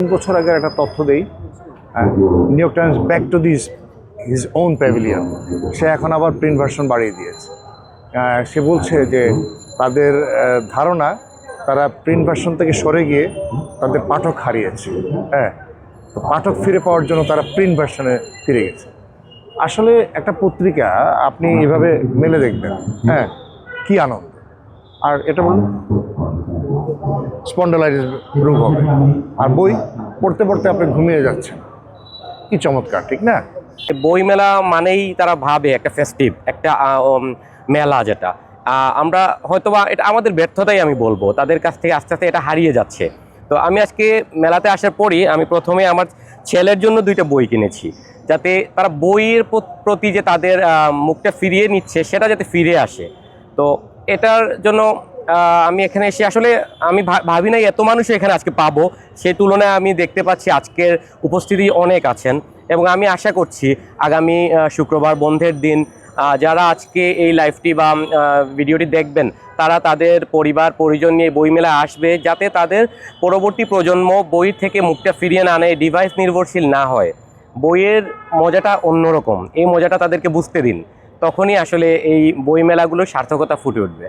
তিন বছর আগের একটা তথ্য দেই। New York Times back to this his own pavilion সে এখন আবার প্রিন্ট ভার্সন বাড়িয়ে দিয়েছে। সে বলছে যে তাদের ধারণা, তারা প্রিন্ট ভার্সন থেকে সরে গিয়ে তাদের পাঠক হারিয়েছে। হ্যাঁ তো পাঠক ফিরে পাওয়ার জন্য তারা প্রিন্ট ভার্সনে ফিরে গেছে। আসলে একটা পত্রিকা, আপনি এভাবে মেলে দেখবেন। হ্যাঁ কি আনন্দ। আর এটা বলুন। স্পন্ডলাইটিস রোগ হবে। আর বই পড়তে পড়তে আপনি ঘুমিয়ে যাচ্ছেন। কি চমৎকার, ঠিক না? বই মেলা মানেই তারা ভাবে একটা ফেস্টিভ একটা মেলা যেটা। আমরা হয়তোবা এটা আমাদের ব্যর্থতাই আমি বলব। তাদের কাছ থেকে আস্তে আস্তে এটা হারিয়ে যাচ্ছে। তো আমি আজকে মেলাতে আসার পরই আমি প্রথমে আমার ছেলের জন্য দুইটা বই কিনেছি। যাতে তারা বইয়ের প্রতি যে তাদের মুখটা ফিরিয়ে নিচ্ছে, সেটা যাতে ফিরে আসে। তো এটার জন্য আমি এখানে এসে আসলে আমি ভাবি নাই এত মানুষ এখানে আজকে পাবো। সেই তুলনায় আমি দেখতে পাচ্ছি আজকের উপস্থিতি অনেক আছেন এবং আমি আশা করছি আগামী শুক্রবার বন্ধের দিন যারা আজকে এই লাইভটি বা ভিডিওটি দেখবেন, তারা তাদের পরিবার, পরিজন নিয়ে বইমেলা আসবে যাতে তাদের পরবর্তী প্রজন্ম বই থেকে মুখটা ফিরিয়ে না আনে ডিভাইস নির্ভরশীল না হয়। বইয়ের মজাটা অন্যরকম। এই মজাটা তাদেরকে বুঝতে দিন। তখনই আসলে এই বইমেলাগুলোর সার্থকতা ফুটে উঠবে।